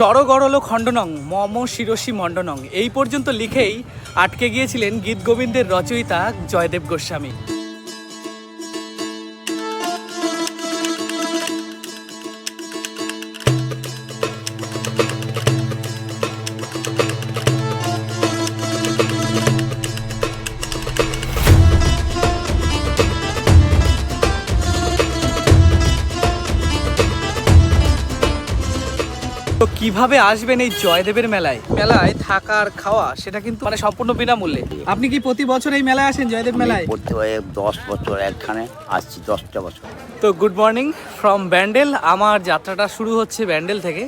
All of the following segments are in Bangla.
টরগরল খণ্ডনং, মম শিরসী মণ্ডনং। এই পর্যন্ত লিখেই আটকে গিয়েছিলেন গীত গোবিন্দের রচয়িতা জয়দেব গোস্বামী। কীভাবে আসবেন এই জয়দেবের মেলায়? মেলায় থাকার খাওয়া সেটা কিন্তু মানে সম্পূর্ণ বিনামূল্যে। আপনি কি প্রতি বছর এই মেলায় আসেন জয়দেব মেলায়? পড়তে হয় দশ বছর একখানে আসছি দশটা বছর। তো গুড মর্নিং ফ্রম ব্যান্ডেল। আমার যাত্রাটা শুরু হচ্ছে ব্যান্ডেল থেকে।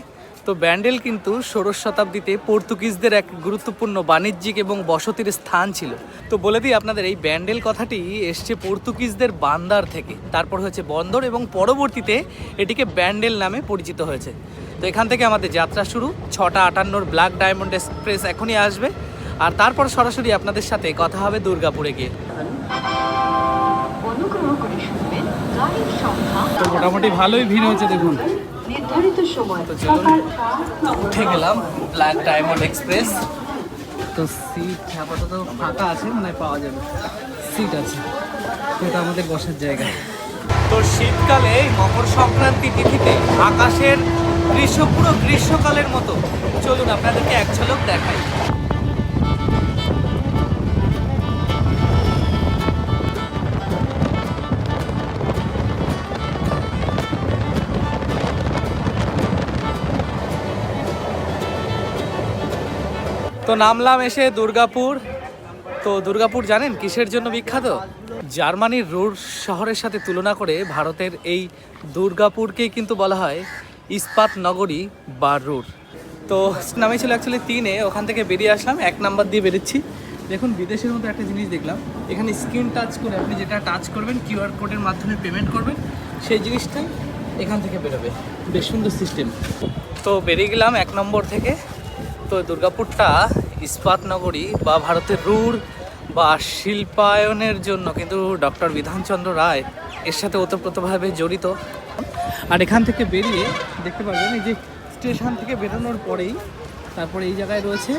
তো ব্যান্ডেল কিন্তু ষোড়শ শতাব্দীতে পর্তুগিজদের এক গুরুত্বপূর্ণ বাণিজ্যিক এবং বসতির স্থান ছিল। তো বলে দিই আপনাদের এই ব্যান্ডেল কথাটি এসছে পর্তুগিজদের বান্দার থেকে। তারপর হয়েছে বন্দর এবং পরবর্তীতে এটিকে ব্যান্ডেল নামে পরিচিত হয়েছে। তো এখান থেকে আমাদের যাত্রা শুরু। ছটা আটান্নর ব্ল্যাক ডায়মন্ড এক্সপ্রেস এখনই আসবে। আর তারপর সরাসরি আপনাদের সাথে কথা হবে দুর্গাপুরে গিয়ে। মোটামুটি ভালোই ভিড় হয়েছে দেখুন। নির্ধারিত সময় উঠে গেলাম ব্ল্যাক ডায়মন্ড এক্সপ্রেস। তো সিট আপাতত ফাঁকা আছে মানে পাওয়া যাবে। সিট আছে। এটা আমাদের বসার জায়গা। তো শীতকালে মকর সংক্রান্তি তিথিতে আকাশের দৃশ্য পুরো গ্রীষ্মকালের মতো। চলুন আপনাদেরকে এক ঝলক দেখাই। তো নামলাম এসে দুর্গাপুর। তো দুর্গাপুর জানেন কিসের জন্য বিখ্যাত? জার্মানির রুর শহরের সাথে তুলনা করে ভারতের এই দুর্গাপুরকেই কিন্তু বলা হয় ইস্পাত নগরী বা রুর। তো নামেছিল অ্যাকচুয়ালি তিনে, ওখান থেকে বেরিয়ে আসলাম, এক নাম্বার দিয়ে বেরোচ্ছি। দেখুন, বিদেশের মতো একটা জিনিস দেখলাম। এখানে স্ক্রিন টাচ করে আপনি যেটা টাচ করবেন কিউআর কোডের মাধ্যমে পেমেন্ট করবেন, সেই জিনিসটাই এখান থেকে বেরোবে। বেশ সুন্দর সিস্টেম তো বেরিয়ে গেলাম এক নম্বর থেকে। তো দুর্গাপুরটা ইস্পাত নগরী বা ভারতের রুর বা শিল্পায়নের জন্য কিন্তু ডক্টর বিধানচন্দ্র রায় এর সাথে ওতপ্রোতভাবে জড়িত। আর এখান থেকে বেরিয়ে দেখতে পারবেন এই যে স্টেশন থেকে বেরোনোর পরেই তারপরে এই জায়গায় রয়েছে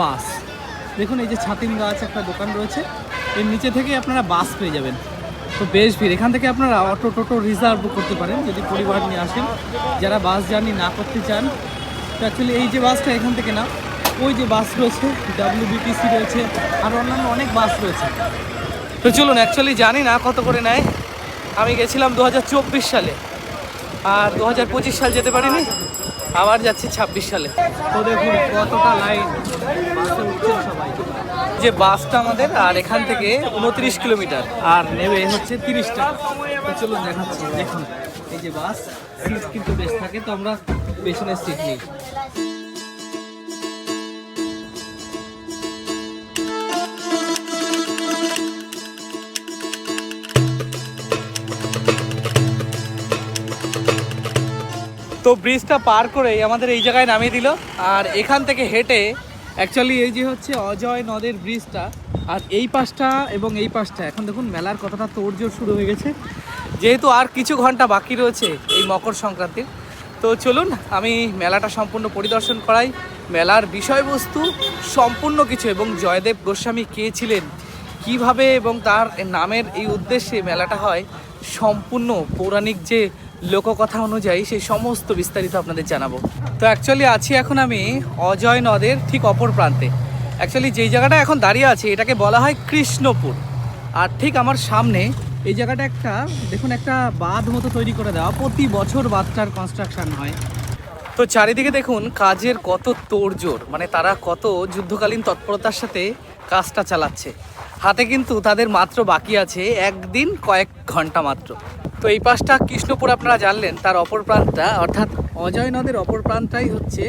বাস। দেখুন এই যে ছাতিম গাছ একটা দোকান রয়েছে, এর নিচে থেকে আপনারা বাস পেয়ে যাবেন। তো বেশ ভিড়। এখান থেকে আপনারা অটো টোটো রিজার্ভ করতে পারেন যদি পরিবার নিয়ে আসেন। যারা বাস জার্নি না করতে চান, তো অ্যাকচুয়ালি এই যে বাসটা এখান থেকে না ওই যে বাস রয়েছে ডাব্লিউবিটিসি রয়েছে আর অন্যান্য অনেক বাস রয়েছে। তো চলুন অ্যাকচুয়ালি জানি না কত করে নেয়। আমি গেছিলাম দু হাজার চব্বিশ সালে আর দু সাল যেতে পারিনি আবার যাচ্ছি ছাব্বিশ সালে। তো দেখুন কতটা লাইন সবাই। যে বাসটা আমাদের আর এখান থেকে উনত্রিশ কিলোমিটার আর নেবে হচ্ছে তিরিশ টাকা। তো চলুন দেখাচ্ছি দেখুন এই যে বাস সিট কিন্তু বেশ থাকে তো আমরা পেছনের সিট নেই। তো ব্রিজটা পার করেই আমাদের এই জায়গায় নামিয়ে দিল। আর এখান থেকে হেঁটে অ্যাকচুয়ালি এই যে হচ্ছে অজয় নদের ব্রিজটা, আর এই পাশটা এবং এই পাশটা। এখন দেখুন, মেলার কতটা তোড়জোড় শুরু হয়ে গেছে। যেহেতু আর কিছু ঘণ্টা বাকি রয়েছে এই মকর সংক্রান্তির, তো চলুন আমি মেলাটা সম্পূর্ণ পরিদর্শন করাই। মেলার বিষয়বস্তু, সম্পূর্ণ কিছু এবং জয়দেব গোস্বামী কে ছিলেন, কীভাবে এবং তার নামের এই উদ্দেশ্যে মেলাটা হয়, সম্পূর্ণ পৌরাণিক যে লোককথা অনুযায়ী সেই সমস্ত বিস্তারিত আপনাদের জানাব। তো অ্যাকচুয়ালি আছি এখন আমি অজয় নদের ঠিক অপর প্রান্তে। অ্যাকচুয়ালি যেই জায়গাটা এখন দাঁড়িয়ে আছে, এটাকে বলা হয় কৃষ্ণপুর। আর ঠিক আমার সামনে এই জায়গাটা একটা, দেখুন একটা বাঁধ মতো তৈরি করে দেওয়া। প্রতি বছর বাঁধটার কনস্ট্রাকশন হয়। তো চারিদিকে দেখুন কাজের কত তোড়জোড় মানে তারা কত যুদ্ধকালীন তৎপরতার সাথে কাজটা চালাচ্ছে। হাতে কিন্তু তাদের মাত্র বাকি আছে একদিন কয়েক ঘণ্টা মাত্র। তো এই পাশটা কৃষ্ণপুর আপনারা জানলেন, তার অপর প্রান্তটা, অর্থাৎ অজয় নদের অপর প্রান্তটাই হচ্ছে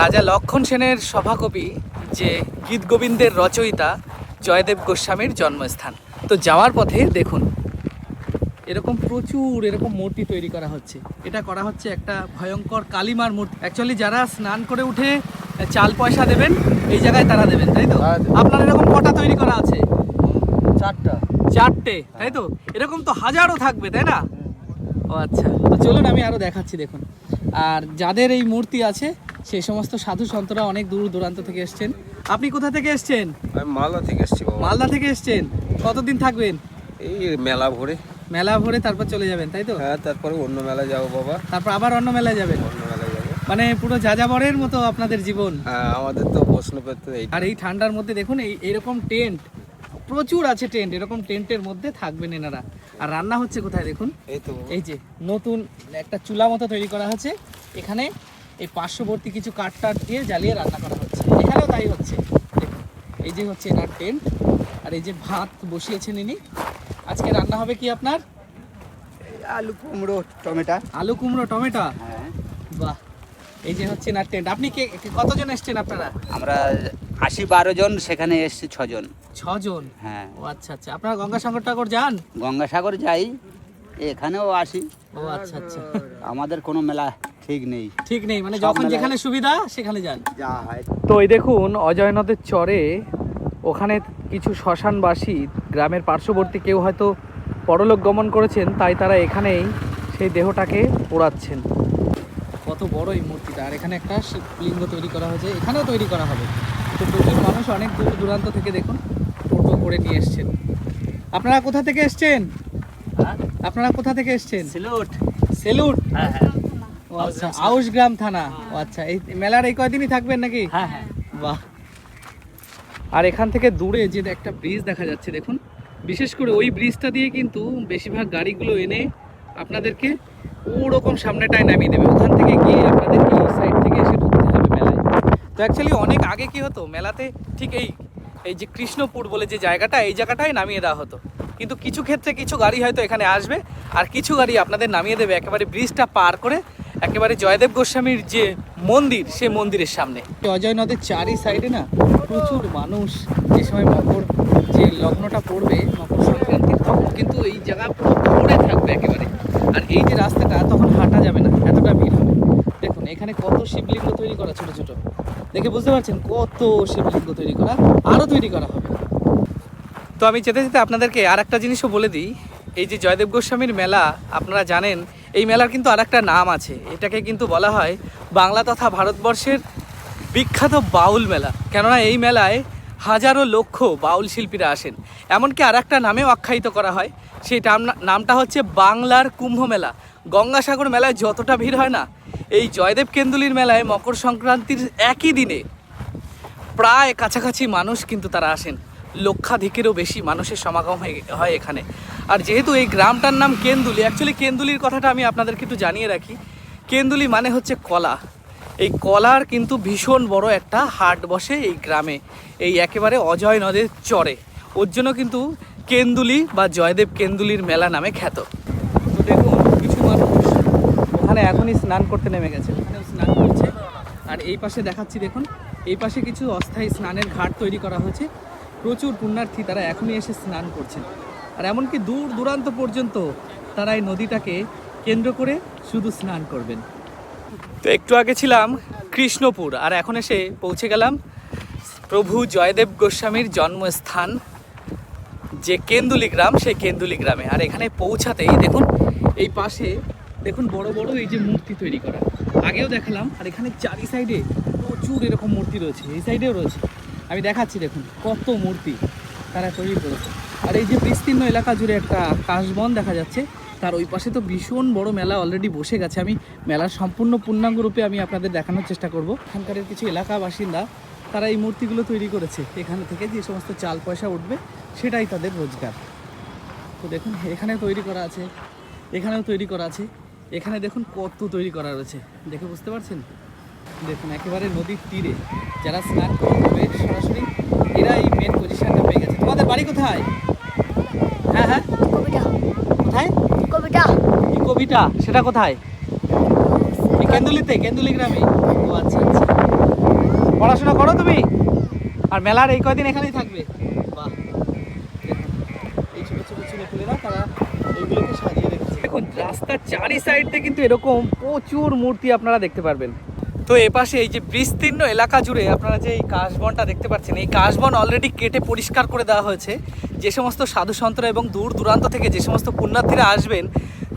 রাজা লক্ষণ সেনের সভাকবি যে গীত গোবিন্দের রচয়িতা জয়দেব গোস্বামীর জন্মস্থান। তো যাওয়ার পথে দেখুন, এরকম প্রচুর এরকম মূর্তি তৈরি করা হচ্ছে। এটা করা হচ্ছে একটা ভয়ঙ্কর কালিমার মূর্তি। অ্যাকচুয়ালি যারা স্নান করে উঠে চাল পয়সা দেবেন এই জায়গায় তারা দেবেন তাই তো? আপনার এরকম কটা তৈরি করা আছে? চারটা। চারটে তাই তো? এরকম তো হাজারও থাকবে তাই না? ও আচ্ছা তো চলুন আমি আরও দেখাচ্ছি দেখুন। আর যাদের এই মূর্তি আছে সেই সমস্ত সাধু সন্তরা অনেক দূর দূরান্ত থেকে এসছেন। আপনি কোথা থেকে এসছেন? আমি মালদা থেকে এসেছি বাবা। মালদা থেকে এসছেন। কতদিন থাকবেন? এই মেলা ভরে। মেলা ভরে তারপর চলে যাবেন তাই তো? হ্যাঁ তারপরে অন্য মেলা যাব বাবা। তারপর আবার অন্য মেলায় যাবেন? অন্য মানে পুরো যাযাবরের মতো আপনাদের জীবন। হ্যাঁ আমাদের তো প্রশ্ন পেতে এই আর এই ঠান্ডার মধ্যে দেখুন এই এরকম টেন্ট প্রচুর আছে টেন্ট এরকম টেন্টের মধ্যে থাকবেন এনারা। আর রান্না হচ্ছে কোথায় দেখুন? এই তো। এই যে নতুন একটা চুলা মতো তৈরি করা হচ্ছে। এখানে এই পার্শ্ববর্তী কিছু কাঠ টাট দিয়ে জ্বালিয়ে রান্না করা হচ্ছে। এখানেও তাই হচ্ছে। এই যে হচ্ছে এনার টেন্ট আর এই যে ভাত বসিয়েছেন ইনি। আজকে রান্না হবে কি আপনার? আলু কুমড়ো টমেটো। আলু কুমড়ো টমেটো। হ্যাঁ। এই যে হচ্ছে এনার টেন্ট আপনি কে কতজন এসছেন আপনারা? আমরা আশি বারো জন সেখানে এসছি ছজন। ছজন? হ্যাঁ। ও আচ্ছা আচ্ছা। আপনারা গঙ্গাসাগর টাগর যান? গঙ্গাসাগর যাই এখানেও আসি। ও আচ্ছা আচ্ছা। আমাদের কোনো মেলা ঠিক নেই। ঠিক নেই মানে যখন যেখানে সুবিধা সেখানে যান। যা হয়। তো এই দেখুন অজয় নদের চরে ওখানে কিছু শ্মশানবাসী গ্রামের পার্শ্ববর্তী কেউ হয়তো পরলোক গমন করেছেন তাই তারা এখানেই সেই দেহটাকে পোড়াচ্ছেন। বড় এই মূর্তিটা। আর এখানে একটা শিবলিঙ্গ তৈরি করা হয়েছে। এখানেও তৈরি করা হবে। তো প্রচুর মানুষ অনেক দূর দূরান্ত থেকে দেখুন টোটো করে নিয়ে এসছেন। আপনারা কোথা থেকে এসছেন? আপনারা কোথা থেকে এসছেন? সিলুট। সেলুট? হ্যাঁ হ্যাঁ। আচ্ছা আউশগ্রাম থানা। ও আচ্ছা এই মেলার এই কয়দিনই থাকবেন নাকি? হ্যাঁ হ্যাঁ। বাহ। আর এখান থেকে দূরে যে একটা ব্রিজ দেখা যাচ্ছে দেখুন। বিশেষ করে ওই ব্রিজটা দিয়ে কিন্তু বেশিরভাগ গাড়িগুলো এনে আপনাদেরকে ওরকম সামনেটায় নামিয়ে দেবে। ওখান থেকে গিয়ে আপনাদেরকে এই সাইড থেকে এসে ঢুকতে হবে মেলায়। তো অ্যাকচুয়ালি অনেক আগে কি হতো, মেলাতে ঠিক এই এই যে কৃষ্ণপুর বলে যে জায়গাটা, এই জায়গাটাই নামিয়ে দেওয়া হতো। কিন্তু কিছু ক্ষেত্রে কিছু গাড়ি হয়তো এখানে আসবে, আর কিছু গাড়ি আপনাদের নামিয়ে দেবে একেবারে ব্রিজটা পার করে একেবারে জয়দেব গোস্বামীর যে মন্দির সে মন্দিরের সামনে। অজয় নদের চারি সাইডে না প্রচুর মানুষ যে সময় মকর, যে লগ্নটা পড়বে, মকর সংক্রান্তির তখন কিন্তু এই জায়গা পুরো ভরে থাকবে একেবারে। আর এই যে রাস্তাটা, তখন হাঁটা যাবে না, এতটা ভিড়। হবে দেখুন, এখানে কত শিবলিঙ্গ তৈরি করা ছোট ছোট। দেখে বুঝতে পারছেন কত শিবলিঙ্গ তৈরি করা আরও তৈরি করা হবে। তো আমি যেতে যেতে আপনাদেরকে আর একটা জিনিসও বলে দিই। এই যে জয়দেব গোস্বামীর মেলা, আপনারা জানেন, এই মেলার কিন্তু আর একটা নাম আছে। এটাকে কিন্তু বলা হয় বাংলা তথা ভারতবর্ষের বিখ্যাত বাউল মেলা। কেননা এই মেলায় হাজারো লক্ষ বাউল শিল্পীরা আসেন। এমনকি আর একটা নামেও আখ্যায়িত করা হয়। সেই নাম- নামটা হচ্ছে বাংলার কুম্ভ মেলা। গঙ্গাসাগর মেলায় যতটা ভিড় হয় না, এই জয়দেব কেন্দুলির মেলায় মকর সংক্রান্তির একই দিনে প্রায় কাছাকাছি মানুষ কিন্তু তারা আসেন। লক্ষাধিকেরও বেশি মানুষের সমাগম হয় এখানে। আর যেহেতু এই গ্রামটার নাম কেন্দুলি অ্যাকচুয়ালি কেন্দুলির কথাটা আমি আপনাদেরকে একটু জানিয়ে রাখি। কেন্দুলি মানে হচ্ছে কলা। এই কলার কিন্তু ভীষণ বড় একটা হাট বসে এই গ্রামে। এই একেবারে অজয় নদের চরে। ওর জন্য কিন্তু কেন্দুলি বা জয়দেব কেন্দুলির মেলা নামে খ্যাত। তো দেখুন, কিছু মানুষ ওখানে এখনই স্নান করতে নেমে গেছে। স্নান করছে। আর এই পাশে দেখাচ্ছি, দেখুন, এই পাশে কিছু অস্থায়ী স্নানের ঘাট তৈরি করা হয়েছে। প্রচুর পুণ্যার্থী তারা এখনই এসে স্নান করছেন। আর এমনকি দূর দূরান্ত পর্যন্ত তারা এই নদীটাকে কেন্দ্র করে শুধু স্নান করবেন। তো একটু আগে ছিলাম কৃষ্ণপুর, আর এখন এসে পৌঁছে গেলাম প্রভু জয়দেব গোস্বামীর জন্মস্থান যে কেন্দুলি গ্রাম, সেই কেন্দুলি গ্রামে। আর এখানে পৌঁছাতেই দেখুন, এই পাশে দেখুন বড় বড় এই যে মূর্তি তৈরি করা। আগেও দেখালাম, আর এখানে চারি সাইডে প্রচুর এরকম মূর্তি রয়েছে, এই সাইডেও রয়েছে। আমি দেখাচ্ছি, দেখুন, কত মূর্তি তারা তৈরি করেছে। আর এই যে বিস্তীর্ণ এলাকা জুড়ে একটা কাশবন দেখা যাচ্ছে তার ওই পাশে তো ভীষণ বড় মেলা অলরেডি বসে গেছে। আমি মেলার সম্পূর্ণ পূর্ণাঙ্গ রূপে আমি আপনাদের দেখানোর চেষ্টা করব। এখানকার কিছু এলাকা বাসিন্দা তারা এই মূর্তিগুলো তৈরি করেছে। এখান থেকে যে সমস্ত চাল পয়সা উঠবে সেটাই তাদের রোজগার। তো দেখুন এখানে তৈরি করা আছে এখানেও তৈরি করা আছে। এখানে দেখুন কত তৈরি করা রয়েছে। দেখে বুঝতে পারছেন? দেখুন একেবারে নদীর তীরে। যারা স্নান করে যাবে সরাসরি এরা এই মেন পজিশনটা পেয়ে গেছে। তোমাদের বাড়ি কোথায়? হ্যাঁ হ্যাঁ। কোথায়? কবিটা সেটা কোথায়? কেন্দুলিতে কেন্দুলি গ্রামে। ও আচ্ছা আচ্ছা। পড়াশোনা করো তুমি? আর মেলার এই কয়দিন এখানেই থাকবে? দেখুন, রাস্তার চারি কিন্তু এরকম প্রচুর মূর্তি আপনারা দেখতে পারবেন। তো এপাশে এই যে বিস্তীর্ণ এলাকা জুড়ে আপনারা যে এই কাশবনটা দেখতে এই কাশবন অলরেডি কেটে পরিষ্কার করে দেওয়া হয়েছে। যে সমস্ত সাধু এবং দূর দূরান্ত থেকে যে সমস্ত পুণ্যার্থীরা আসবেন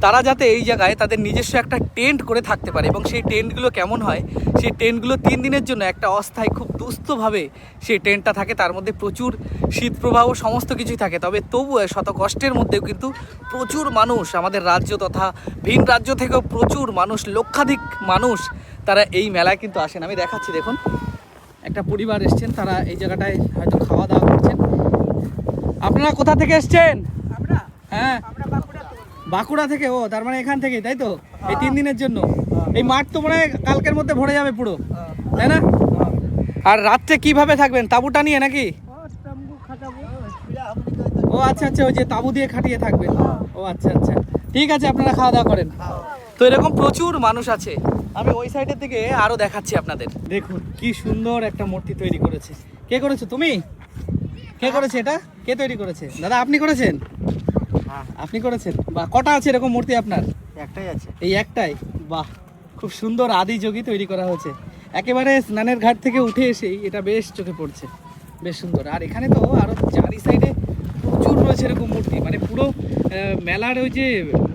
তারা যাতে এই জায়গায় তাদের নিজস্ব একটা টেন্ট করে থাকতে পারে এবং সেই টেন্টগুলো কেমন হয় সেই টেন্টগুলো তিন দিনের জন্য একটা অস্থায়ী খুব দুস্থভাবে সেই টেন্টটা থাকে তার মধ্যে প্রচুর শীত প্রবাহ সমস্ত কিছুই থাকে। তবে তবুও শত কষ্টের মধ্যেও কিন্তু প্রচুর মানুষ আমাদের রাজ্য তথা ভিন রাজ্য থেকেও প্রচুর মানুষ লক্ষাধিক মানুষ তারা এই মেলায় কিন্তু আসেন। আমি দেখাচ্ছি দেখুন। একটা পরিবার এসছেন তারা এই জায়গাটায় হয়তো খাওয়া দাওয়া করছেন। আপনারা কোথা থেকে এসছেন? হ্যাঁ। বাঁকুড়া থেকে, ও, তার মানে এখান থেকে তাই তো? এই তিন দিনের জন্য। এই মাঠ তো মনে হয় কালকের মধ্যে ভরে যাবে পুরো। তাই না? আর রাত্রে কীভাবে থাকবেন? তাঁবুটা নিয়ে নাকি? ও আচ্ছা আচ্ছা ওই যে তাঁবু দিয়ে খাটিয়ে থাকবেন। ও আচ্ছা আচ্ছা। ঠিক আছে, আপনারা খাওয়া দাওয়া করেন। তো এরকম প্রচুর মানুষ আছে। আমি ওই সাইডের থেকে আরও দেখাচ্ছি আপনাদের। দেখুন, কি সুন্দর একটা মূর্তি তৈরি করেছে। কে করেছ তুমি? কে করেছে এটা? কে তৈরি করেছে? দাদা, আপনি করেছেন? আপনি করেছেন? বা কটা আছে এরকম মূর্তি আপনার? একটাই আছে। এই একটাই? বাহ খুব সুন্দর আদি যোগী তৈরি করা হয়েছে। একেবারে স্নানের ঘাট থেকে উঠে এসেই এটা বেশ চোখে পড়ছে। বেশ সুন্দর। আর এখানে তো আরও চারি সাইডে প্রচুর রয়েছে এরকম মূর্তি। মানে পুরো মেলার ওই যে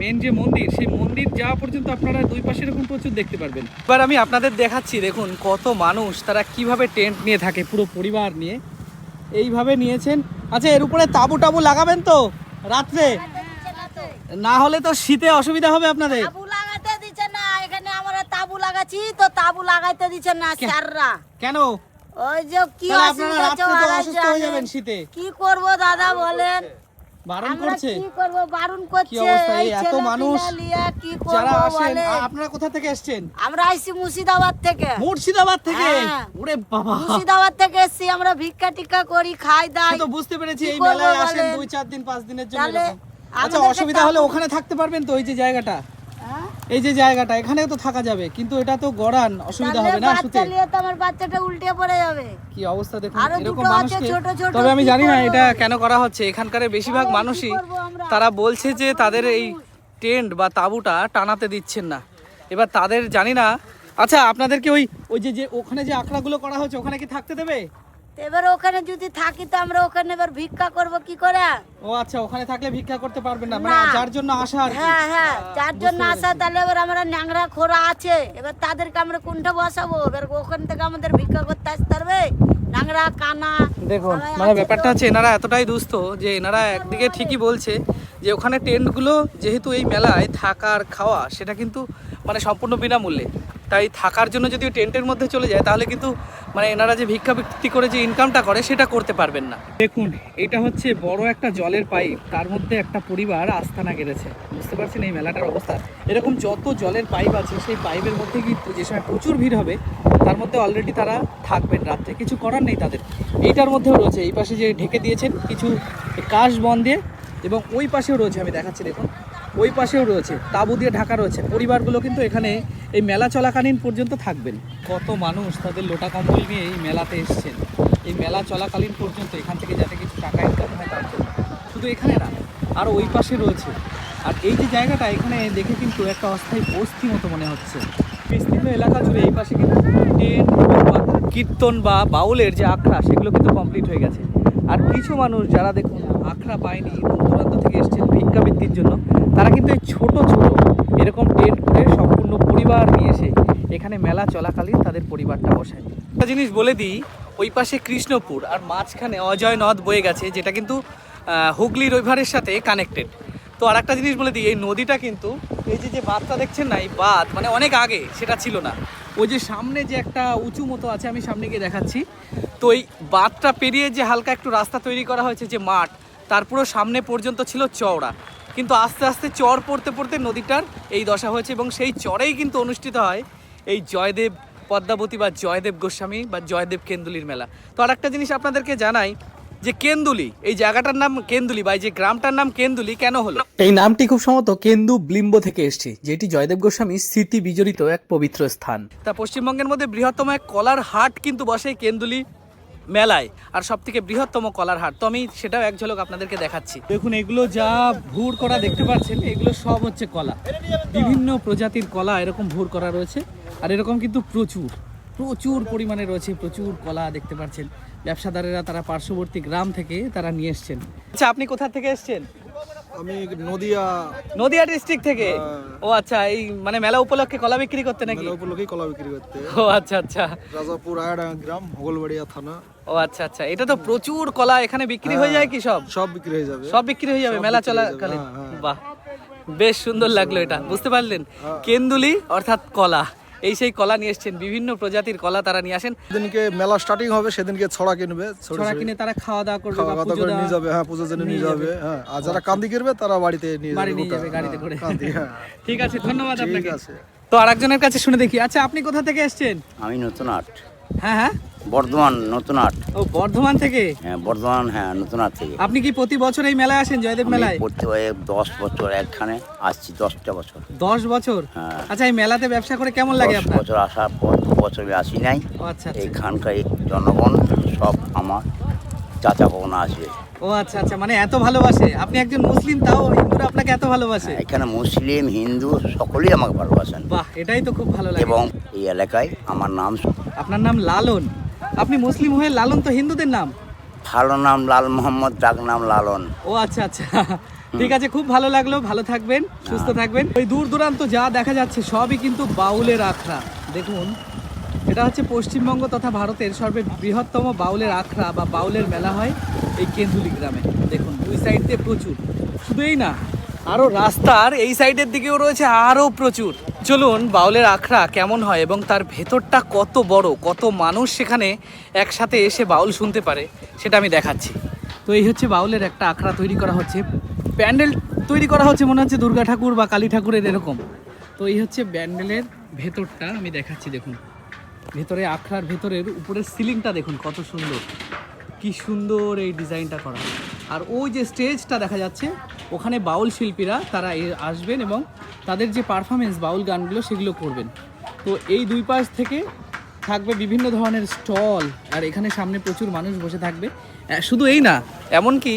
মেন যে মন্দির সেই মন্দির যাওয়া পর্যন্ত আপনারা দুই পাশে এরকম প্রচুর দেখতে পারবেন। এবার আমি আপনাদের দেখাচ্ছি দেখুন কত মানুষ তারা কীভাবে টেন্ট নিয়ে থাকে পুরো পরিবার নিয়ে। এইভাবে নিয়েছেন। আচ্ছা এর উপরে তাবু টাবু লাগাবেন তো? রাত্রে? না হলে তো শীতে অসুবিধা হবে আপনাদের। তাবু লাগাতে দিচ্ছে না এখানে আমরা তাবু লাগাচ্ছি তো তাবু লাগাইতে দিচ্ছে না স্যাররা। কেন? ওই যে কি অসুবিধা হচ্ছে হয়ে শীতে। কি করব দাদা বলেন? বারণ করছে? কি করব? বারণ করছে? এই? এত মানুষ কি করব যারা আসেন আপনারা কোথা থেকে এসেছেন? আমরা আইছি মুর্শিদাবাদ থেকে। মুর্শিদাবাদ থেকে? হ্যাঁ। ওরে বাবা। মুর্শিদাবাদ থেকে এসেছি আমরা ভিক্ষা টিক্কা করি খাই দাই। তো বুঝতে পেরেছি এই মেলায় আসেন দুই চার দিন পাঁচ দিনের জন্য আচ্ছা অসুবিধা হলে ওখানে থাকতে পারবেন তো ওই যে জায়গাটা? এই যে জায়গাটা এখানে তো থাকা যাবে কিন্তু এটা তো গড়ান অসুবিধা হবে না শুতে তো আমার বাচ্চাটা উল্টে পড়ে যাবে। কি অবস্থা দেখুন এরকম মানুষকে তবে আমি জানি না এটা কেন করা হচ্ছে এখানকার বেশিরভাগ মানুষই তারা বলছে যে তাদের এই টেন্ট বা তাঁবুটা টানাতে দিচ্ছেন না। এবার তাদের জানি না। আচ্ছা আপনাদেরকে ওই ওই যে যে ওখানে যে আখড়াগুলো করা হচ্ছে ওখানে কি থাকতে দেবে? তো এবার ওখানে যদি থাকি তো আমরা ওখানে এবার ভিক্ষা করব কি করে? ও আচ্ছা ওখানে থাকলে ভিক্ষা করতে পারবেন না মানে যার জন্য আসা আর হ্যাঁ হ্যাঁ যার জন্য আসা তাহলে এবার আমরা ন্যাংরা খোরা আছে এবার তাদেরকে আমরা কোনটা বসাবো এবার ওখান থেকে আমাদের ভিক্ষা করতে আসতে পারবে? ন্যাংরা কানা দেখুন মানে ব্যাপারটা হচ্ছে এনারা এতটাই দুস্থ যে এনারা একদিকে ঠিকই বলছে যে ওখানে টেন্টগুলো যেহেতু এই মেলায় থাকার খাওয়া সেটা কিন্তু মানে সম্পূর্ণ বিনামূল্যে। তাই থাকার জন্য যদি টেন্টের মধ্যে চলে যায়, তাহলে কিন্তু মানে এনারা যে ভিক্ষাবৃত্তি করে যে ইনকামটা করে, সেটা করতে পারবেন না। দেখুন, এটা হচ্ছে বড় একটা জলের পাইপ, তার মধ্যে একটা পরিবার আস্থানা গেড়েছে। বুঝতে পারছেন এই মেলাটার অবস্থা? এরকম যত জলের পাইপ আছে, সেই পাইপের মধ্যে কিন্তু যে সময় প্রচুর ভিড় হবে, তার মধ্যে অলরেডি তারা থাকবেন। রাত্রে কিছু করার নেই তাদের। এইটার মধ্যেও রয়েছে, এই পাশে যে ঢেকে দিয়েছেন কিছু কাশ বন দিয়ে, এবং ওই পাশেও রয়েছে, আমি দেখাচ্ছি, দেখুন। ওই পাশেও রয়েছে, তাঁবু দিয়ে ঢাকা রয়েছে। পরিবারগুলো কিন্তু এখানে এই মেলা চলাকালীন পর্যন্ত থাকবেন। কত মানুষ তাদের লোটা কম্বল নিয়ে এই মেলাতে এসছেন। এই মেলা চলাকালীন পর্যন্ত এখান থেকে যাতে কিছু টাকা ইনকাম হয় তার জন্য। শুধু এখানে না, আর ওই পাশে রয়েছে। আর এই যে জায়গাটা, এখানে দেখে কিন্তু একটা অস্থায়ী বস্তি মতো মনে হচ্ছে। বিস্তীর্ণ এলাকা জুড়ে এই পাশে কিন্তু কীর্তন বা বাউলের যে আখড়া, সেগুলো কিন্তু কমপ্লিট হয়ে গেছে। আর কিছু মানুষ, যারা দেখুন আখড়া পায়নি দূর দূরান্ত থেকে এসছেন ভিক্ষাবৃত্তির জন্য। তারা কিন্তু এই ছোট ছোট, এরকম টেন্ট করে সম্পূর্ণ পরিবার নিয়ে এসে এখানে মেলা চলাকালীন তাদের পরিবারটা বসায়। একটা জিনিস বলে দিই, ওই পাশে কৃষ্ণপুর আর মাঝখানে অজয় নদ বয়ে গেছে, যেটা কিন্তু হুগলি রিভারের সাথে কানেক্টেড তো আর একটা জিনিস বলে দিই, এই নদীটা কিন্তু, এই যে যে বাঁধটা দেখছেন না, এই বাঁধ মানে অনেক আগে, সেটা ছিল না। ওই যে সামনে যে একটা উঁচু মতো আছে, আমি সামনে গিয়ে দেখাচ্ছি। তো এই বাঁধটা পেরিয়ে যে হালকা একটু রাস্তা তৈরি করা হয়েছে, যে মাঠ তার পুরো সামনে পর্যন্ত ছিল চওড়া। কিন্তু আস্তে আস্তে চর পড়তে পড়তে নদীটার এই দশা হয়েছে এবং সেই চরেই কিন্তু অনুষ্ঠিত হয় এই জয়দেব পদ্মাবতী বা জয়দেব গোস্বামী বা জয়দেব কেন্দুলির মেলা। তো আর একটা জিনিস আপনাদেরকে জানাই যে কেন্দুলি এই জায়গাটার নাম কেন্দুলি বা এই যে গ্রামটার নাম কেন্দুলি কেন হলো? এই নামটি খুব সম্ভবত কেন্দু ব্লিম্ব থেকে এসছে যেটি জয়দেব গোস্বামী স্মৃতি বিজড়িত এক পবিত্র স্থান। তা পশ্চিমবঙ্গের মধ্যে বৃহত্তম এক কলার হাট কিন্তু বসে কেন্দুলি মেলায় আর সব থেকে বৃহত্তম কলার হাট। তো আমি সেটাও এক ঝলক আপনাদেরকে দেখাচ্ছি। দেখুন, এগুলো যা ভুর করা দেখতে পাচ্ছেন, এগুলো সব হচ্ছে কলা। বিভিন্ন প্রজাতির কলা এরকম ভুর করা রয়েছে, আর এরকম কিন্তু প্রচুর প্রচুর পরিমাণে রয়েছে, প্রচুর কলা দেখতে পাচ্ছেন। ব্যবসাদারেরা তারা পার্শ্ববর্তী গ্রাম থেকে তারা নিয়ে এসছেন। আচ্ছা আপনি কোথা থেকে এসছেন? আমি নদিয়া। নদিয়া ডিস্ট্রিক্ট থেকে? হ্যাঁ। ও আচ্ছা এই মানে মেলা উপলক্ষে কলা বিক্রি করতে নাকি? মেলা উপলক্ষে কলা বিক্রি করতে। ও আচ্ছা আচ্ছা। রাজাপুর আয়াডাঙ্গা গ্রাম হোগলবাড়িয়া থানা। ও আচ্ছা আচ্ছা। এটা তো প্রচুর কলা এখানে বিক্রি হয়ে যায় কি সব? সব বিক্রি হয়ে যাবে। সব বিক্রি হয়ে যাবে মেলা হয়ে চলাকালীন। হ্যাঁ, হ্যাঁ। বাহ বেশ সুন্দর লাগল এটা। বুঝতে পারলেন? হ্যাঁ। কেন্দুলি অর্থাৎ কলা। এই সেই কলা নিয়ে এসছেন বিভিন্ন প্রজাতির কলা তারা নিয়ে আসেন। সেদিনকে মেলা স্টার্টিং হবে সেদিনকে ছড়া কিনবে ছড়ে কিনে তারা খাওয়া দাওয়া করবে খাওয়া দাওয়া পুজো করে নিয়ে যাবে হ্যাঁ পুজোর জন্য নিয়ে যাবে হ্যাঁ আর যারা কান্দি কিনবে তারা বাড়িতে নিয়ে বাড়ি নিয়ে যাবে গাড়িতে করে। হ্যাঁ, কান্দি হ্যাঁ। ঠিক আছে ধন্যবাদ ঠিক আপনাকে। আছে। তো আরেকজনের কাছে শুনে দেখি। আচ্ছা আপনি কোথা থেকে এসেছেন? আমি নতুন আট হ্যাঁ হ্যাঁ। বর্ধমান নতুন আট ও বর্ধমান থেকে? হ্যাঁ বর্ধমান হ্যাঁ নতুন আট থেকে। আপনি কি প্রতি বছর এই মেলায় আসেন জয়দেব মেলায়? প্রতি দশ বছর একখানে আসছি দশটা বছর। দশ বছর? হ্যাঁ। আচ্ছা এই মেলাতে ব্যবসা করে কেমন লাগে আপনার? বছর আসার পর বছর আসি নাই। আচ্ছা এখানকার এইখানকার জনগণ সব আমার। চাচা কখনো আসবে ও আচ্ছা আচ্ছা মানে এত ভালোবাসে? আপনি একজন মুসলিম তাও হিন্দুরা আপনাকে এত ভালোবাসে? এখানে মুসলিম হিন্দু সকলেই আমাকে ভালোবাসেন। বাহ এটাই তো খুব ভালো লাগে। এবং এই এলাকায় আমার নাম আপনার নাম লালন। আপনি মুসলিম হয়ে লালন তো হিন্দুদের নাম? ভালো নাম লাল মোহাম্মদ ডাক নাম লালন। ও আচ্ছা আচ্ছা। ঠিক আছে খুব ভালো লাগল ভালো থাকবেন সুস্থ থাকবেন। ওই দূর দূরান্ত যা দেখা যাচ্ছে সবই কিন্তু বাউলের আখড়া। দেখুন এটা হচ্ছে পশ্চিমবঙ্গ তথা ভারতের সর্বে বৃহত্তম বাউলের আখড়া বা বাউলের মেলা হয় এই কেন্দুলি গ্রামে। দেখুন, দুই সাইড দিয়ে প্রচুর। শুধু এই না আরও রাস্তার এই সাইডের দিকেও রয়েছে আরও প্রচুর। চলুন, বাউলের আখড়া কেমন হয় এবং তার ভেতরটা কত বড়, কত মানুষ সেখানে একসাথে এসে বাউল শুনতে পারে, সেটা আমি দেখাচ্ছি। তো এই হচ্ছে বাউলের একটা আখড়া তৈরি করা হচ্ছে। প্যান্ডেল তৈরি করা হচ্ছে মনে হচ্ছে দুর্গা ঠাকুর বা কালী ঠাকুরের এরকম। তো এই হচ্ছে প্যান্ডেলের ভেতরটা, আমি দেখাচ্ছি, দেখুন। ভেতরে আখড়ার ভেতরের উপরের সিলিংটা দেখুন, কত সুন্দর। কি সুন্দর এই ডিজাইনটা করা। আর ওই যে স্টেজটা দেখা যাচ্ছে, ওখানে বাউল শিল্পীরা তারা আসবেন এবং তাদের যে পারফরমেন্স, বাউল গানগুলো সেগুলো করবেন। তো এই দুই পাশ থেকে থাকবে বিভিন্ন ধরনের স্টল, আর এখানে সামনে প্রচুর মানুষ বসে থাকবে। শুধু এই না, এমনকি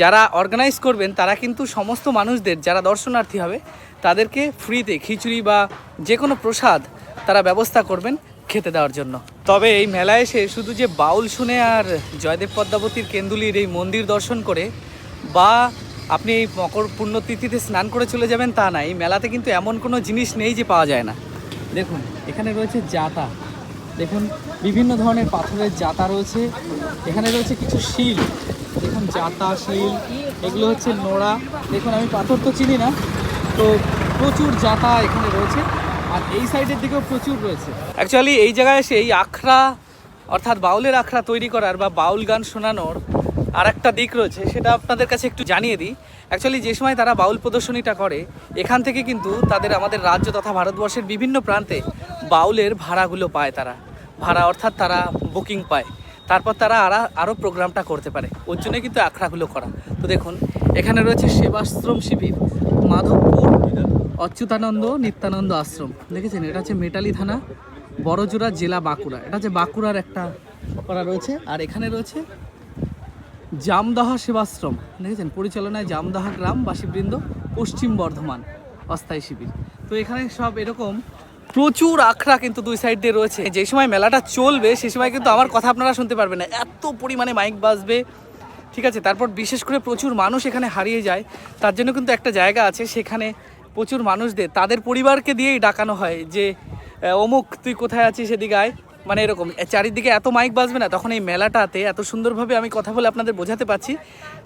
যারা অর্গানাইজ করবেন, তারা কিন্তু সমস্ত মানুষদের, যারা দর্শনার্থী হবে, তাদেরকে ফ্রিতে খিচুড়ি বা যে কোনো প্রসাদ তারা ব্যবস্থা করবেন। খেতে দেওয়ার জন্য। তবে এই মেলায় এসে শুধু যে বাউল শুনে আর জয়দেব পদ্মাবতীর কেন্দুলির এই মন্দির দর্শন করে বা আপনি এই মকর পুণ্যতিথিতে স্নান করে চলে যাবেন তা না, এই মেলাতে কিন্তু এমন কোনো জিনিস নেই যে পাওয়া যায় না। দেখুন, এখানে রয়েছে জাতা। দেখুন, বিভিন্ন ধরনের পাথরের জাতা রয়েছে। এখানে রয়েছে কিছু শিল। দেখুন, জাতা, শিল, এগুলো হচ্ছে নোড়া। দেখুন, আমি পাথর তো চিনি না, তো প্রচুর জাতা এখানে রয়েছে। আর এই সাইডের দিকেও প্রচুর রয়েছে। অ্যাকচুয়ালি এই জায়গায় এসে এই আখড়া, অর্থাৎ বাউলের আখড়া তৈরি করার বা বাউল গান শোনানোর আর একটা দিক রয়েছে, সেটা আপনাদের কাছে একটু জানিয়ে দিই। অ্যাকচুয়ালি যে সময় তারা বাউল প্রদর্শনীটা করে, এখান থেকে কিন্তু তাদের আমাদের রাজ্য তথা ভারতবর্ষের বিভিন্ন প্রান্তে বাউলের ভাড়াগুলো পায় তারা। ভাড়া অর্থাৎ তারা বুকিং পায়। তারপর তারা আরা আরও প্রোগ্রামটা করতে পারে। ওর জন্য কিন্তু আখড়াগুলো করা। তো দেখুন, এখানে রয়েছে সেবাশ্রম শিবির, মাধবপুর অচ্যুতানন্দ নিত্যানন্দ আশ্রম। দেখেছেন? এটা হচ্ছে মেটালি থানা, বড়জোড়া জেলা বাঁকুড়া। এটা হচ্ছে বাঁকুড়ার একটা করা রয়েছে। আর এখানে রয়েছে জামদাহা সেবাশ্রম। দেখেছেন? পরিচালনায় জামদাহা গ্রাম বাসীবৃন্দ, পশ্চিম বর্ধমান, অস্থায়ী শিবির। তো এখানে সব এরকম প্রচুর আখড়া কিন্তু দুই সাইড দিয়ে রয়েছে। যে সময় মেলাটা চলবে, সে সময় কিন্তু আমার কথা আপনারা শুনতে পারবেন না। এত পরিমাণে মাইক বাজবে। ঠিক আছে? তারপর বিশেষ করে প্রচুর মানুষ এখানে হারিয়ে যায়। তার জন্য কিন্তু একটা জায়গা আছে, সেখানে প্রচুর মানুষদের, তাদের পরিবারকে দিয়েই ডাকানো হয় যে অমুক, তুই কোথায় আছিস সেদিকে আয়। মানে এরকম চারিদিকে এত মাইক বাজবে না, তখন এই মেলাটাতে এত সুন্দরভাবে আমি কথা বলে আপনাদের বোঝাতে পারছি,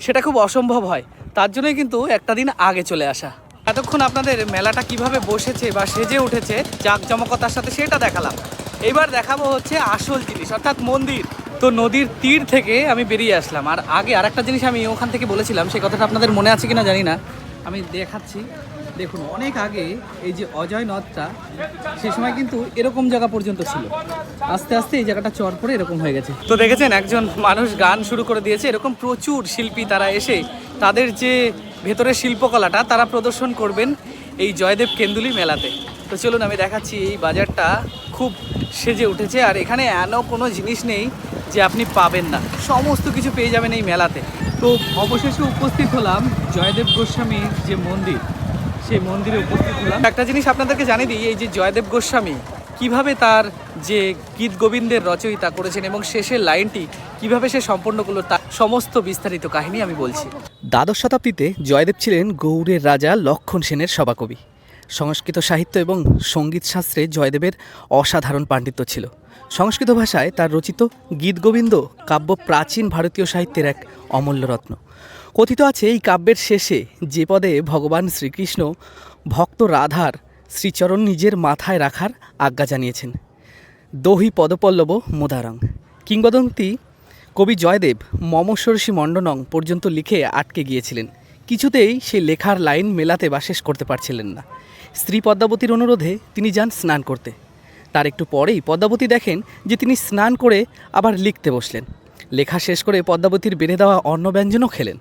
সেটা খুব অসম্ভব হয়। তার জন্যই কিন্তু একটা দিন আগে চলে আসা। এতক্ষণ আপনাদের মেলাটা কীভাবে বসেছে বা সেজে উঠেছে, জাঁকজমকতার সাথে সেটা দেখালাম। এবার দেখাবো হচ্ছে আসল জিনিস, অর্থাৎ মন্দির। তো নদীর তীর থেকে আমি বেরিয়ে আসলাম। আর আগে আরেকটা জিনিস আমি ওখান থেকে বলেছিলাম, সেই কথাটা আপনাদের মনে আছে কিনা জানি না। আমি দেখাচ্ছি। দেখুন, অনেক আগে এই যে অজয় নদটা, সে সময় কিন্তু এরকম জায়গা পর্যন্ত ছিল। আস্তে আস্তে এই জায়গাটা চর পড়ে এরকম হয়ে গেছে। তো দেখেছেন, একজন মানুষ গান শুরু করে দিয়েছে। এরকম প্রচুর শিল্পী তারা এসে তাদের যে ভেতরের শিল্পকলাটা তারা প্রদর্শন করবেন এই জয়দেব কেন্দুলি মেলাতে। তো চলুন, আমি দেখাচ্ছি এই বাজারটা খুব সেজে উঠেছে। আর এখানে এমন কোনো জিনিস নেই যে আপনি পাবেন না। সমস্ত কিছু পেয়ে যাবেন এই মেলাতে। তো অবশেষে উপস্থিত হলাম জয়দেব গোস্বামীর যে মন্দির। সেই মন্দিরে উপস্থিত হলাম। একটা জিনিস আপনাদেরকে জানিয়ে দিই, এই যে জয়দেব গোস্বামী, কীভাবে তার যে গীত গোবিন্দের রচয়িতা করেছেন এবং শেষের লাইনটি, কীভাবে সে সম্পন্ন করল তার সমস্ত বিস্তারিত কাহিনী আমি বলছি। দ্বাদশ শতাব্দীতে জয়দেব ছিলেন গৌড়ের রাজা লক্ষণ সেনের সভাকবি। সংস্কৃত সাহিত্য এবং সংগীত শাস্ত্রে জয়দেবের অসাধারণ পাণ্ডিত্য ছিল। সংস্কৃত ভাষায় তার রচিত গীতগোবিন্দ কাব্য প্রাচীন ভারতীয় সাহিত্যের এক অমূল্য রত্ন। কথিত আছে এই কাব্যের শেষে যে পদে ভগবান শ্রীকৃষ্ণ ভক্ত রাধার শ্রীচরণ নিজের মাথায় রাখার আজ্ঞা জানিয়েছেন। দহি পদপল্লব মোদারং। কিংবদন্তি কবি জয়দেব মমস্বরসী মণ্ডনং পর্যন্ত লিখে আটকে গিয়েছিলেন। কিছুতেই সেই লেখার লাইন মেলাতে বা শেষ করতে পারছিলেন না। স্ত্রী পদ্মাবতীর অনুরোধে তিনি যান স্নান করতে। তার একটু পরেই পদ্মাবতী দেখেন যে তিনি স্নান করে আবার লিখতে বসলেন। লেখা শেষ করে পদ্মাবতীর বেড়ে দেওয়া অন্ন ব্যঞ্জনও খেলেন।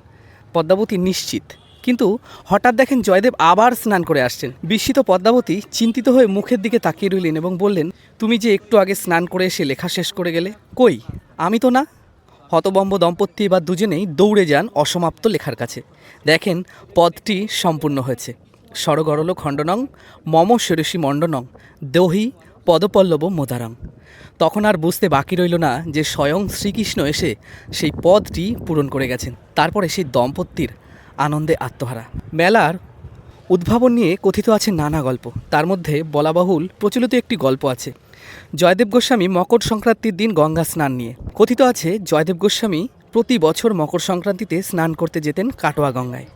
পদ্মাবতী নিশ্চিত। কিন্তু হঠাৎ দেখেন জয়দেব আবার স্নান করে আসছেন। বিস্মিত পদ্মাবতী চিন্তিত হয়ে মুখের দিকে তাকিয়ে রইলেন এবং বললেন, তুমি যে একটু আগে স্নান করে এসে লেখা শেষ করে গেলে, কই? আমি তো না। হতবম্ব দম্পতি বা দুজনেই দৌড়ে যান অসমাপ্ত লেখার কাছে। দেখেন পদটি সম্পূর্ণ হয়েছে। সরগরল খণ্ডনং, মম শিরসী মণ্ডনং, দহি পদপল্লব মোদারং তখন আর বুঝতে বাকি রইল না যে স্বয়ং শ্রীকৃষ্ণ এসে সেই পদটি পূরণ করে গেছেন। তারপরে সেই দম্পতির আনন্দে আত্মহারা। মেলার উদ্ভাবন নিয়ে কথিত আছে নানা গল্প। তার মধ্যে বলাবাহুল প্রচলিত একটি গল্প আছে, জয়দেব গোস্বামী মকর সংক্রান্তির দিন গঙ্গা স্নান নিয়ে। কথিত আছে, জয়দেব গোস্বামী প্রতি বছর মকর সংক্রান্তিতে স্নান করতে যেতেন কাটোয়া গঙ্গায়।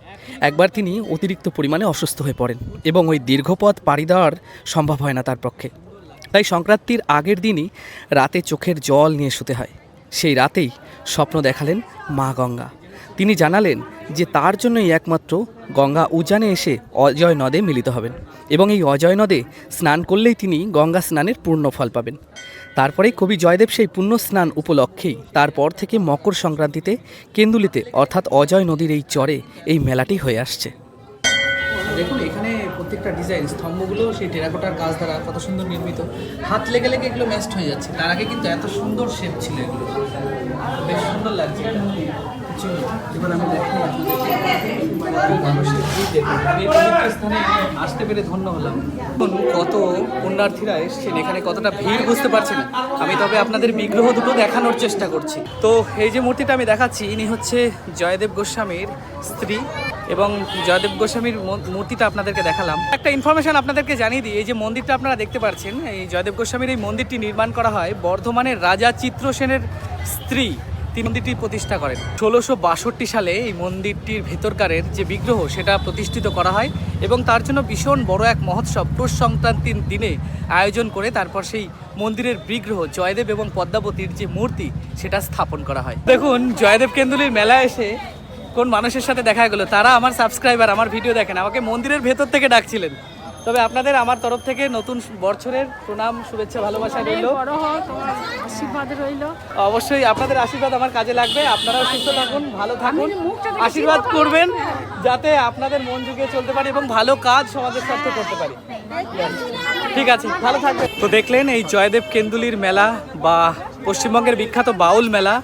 একবার তিনি অতিরিক্ত পরিমাণে অসুস্থ হয়ে পড়েন এবং ওই দীর্ঘ পথ পাড়ি দেওয়ার সম্ভব হয় না তার পক্ষে। তাই সংক্রান্তির আগের দিনই রাতে চোখের জল নিয়ে শুতে হয়। সেই রাতেই স্বপ্ন দেখালেন মা গঙ্গা। তিনি জানালেন যে তার জন্যই একমাত্র গঙ্গা উজানে এসে অজয় নদে মিলিত হবেন এবং এই অজয় নদে স্নান করলেই তিনি গঙ্গা স্নানের পূর্ণ ফল পাবেন। তারপরে কবি জয়দেব সেই পুণ্য স্নান উপলক্ষেই তারপর থেকে মকর সংক্রান্তিতে কেন্দুলিতে অর্থাৎ অজয় নদীর এই চরে এই মেলাটি হয়ে আসছে। দেখুন প্রত্যেকটা ডিজাইন স্তম্ভগুলো সেই টেরাকোটার কাজ দ্বারা কত সুন্দর নির্মিত। হাত লেগে লেগে এগুলো ম্যাস্ট হয়ে যাচ্ছে। তার আগে কিন্তু এত সুন্দর শেপ ছিল এগুলো। বেশ সুন্দর লাগছে আমি আসতে পেরে ধন্য হলাম। কত পুণ্যার্থীরা এসছেন। এখানে কতটা ভিড় বুঝতে পারছেন আমি তবে আপনাদের বিগ্রহ দুটো দেখানোর চেষ্টা করছি। তো এই যে মূর্তিটা আমি দেখাচ্ছি, ইনি হচ্ছে জয়দেব গোস্বামীর স্ত্রী এবং জয়দেব গোস্বামীর মূর্তিটা আপনাদেরকে দেখালাম। একটা ইনফরমেশন আপনাদেরকে জানিয়ে দিই, এই যে মন্দিরটা আপনারা দেখতে পাচ্ছেন এই জয়দেব গোস্বামীর এই মন্দিরটি নির্মাণ করা হয় বর্ধমানের রাজা চিত্রসেনের স্ত্রী তিনি মন্দিরটি প্রতিষ্ঠা করেন। ষোলোশো বাষট্টি সালে এই মন্দিরটির ভেতরকারের যে বিগ্রহ, সেটা প্রতিষ্ঠিত করা হয় এবং তার জন্য ভীষণ বড় এক মহোৎসব, পৌষ সংক্রান্তির দিনে আয়োজন করে তারপর সেই মন্দিরের বিগ্রহ, জয়দেব এবং পদ্মাবতীর যে মূর্তি, সেটা স্থাপন করা হয়। দেখুন, জয়দেব কেন্দুলির মেলা এসে কোন মানুষের সাথে দেখা গেলো? তারা আমার সাবস্ক্রাইবার, আমার ভিডিও দেখেন, আমাকে মন্দিরের ভেতর থেকে ডাকছিলেন। তবে আপনাদের আমার তরফ থেকে নতুন বছরের প্রণাম শুভেচ্ছা ভালোবাসা রইল। আশীর্বাদ অবশ্যই আপনাদের আশীর্বাদ আমার কাজে লাগবে। আপনারাও সুস্থ থাকুন ভালো থাকুন। আশীর্বাদ করবেন যাতে আপনাদের মন জুগিয়ে চলতে পারি এবং ভালো কাজ সমাজের স্বার্থে করতে পারি। ঠিক আছে ভালো থাকবেন। তো দেখলেন এই জয়দেব কেন্দুলির মেলা বা পশ্চিমবঙ্গের বিখ্যাত বাউল মেলা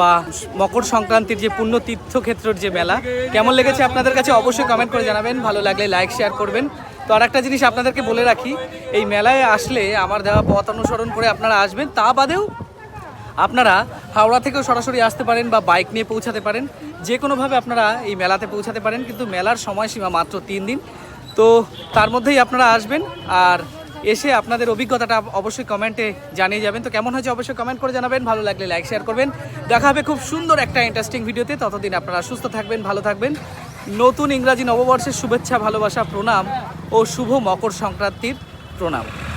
বা মকর সংক্রান্তির যে পুণ্য তীর্থক্ষেত্রের যে মেলা কেমন লেগেছে আপনাদের কাছে অবশ্যই কমেন্ট করে জানাবেন। ভালো লাগলে লাইক শেয়ার করবেন। তো আর একটা জিনিস আপনাদেরকে বলে রাখি, এই মেলায় আসলে আমার দেওয়া পথ অনুসরণ করে আপনারা আসবেন, তা বাদেও আপনারা হাওড়া থেকেও সরাসরি আসতে পারেন বা বাইক নিয়ে পৌঁছাতে পারেন। যে কোনোভাবে আপনারা এই মেলাতে পৌঁছাতে পারেন, কিন্তু মেলার সময়সীমা মাত্র তিন দিন। তো তার মধ্যেই আপনারা আসবেন আর এসে আপনাদের অভিজ্ঞতাটা অবশ্যই কমেন্টে জানিয়ে যাবেন। তো কেমন হয়েছে অবশ্যই কমেন্ট করে জানাবেন, ভালো লাগলে লাইক শেয়ার করবেন। দেখা হবে খুব সুন্দর একটা ইন্টারেস্টিং ভিডিওতে ততদিন আপনারা সুস্থ থাকবেন, ভালো থাকবেন। নতুন ইংরাজি নববর্ষের শুভেচ্ছা ভালোবাসা প্রণাম ও শুভ মকর সংক্রান্তির প্রণাম।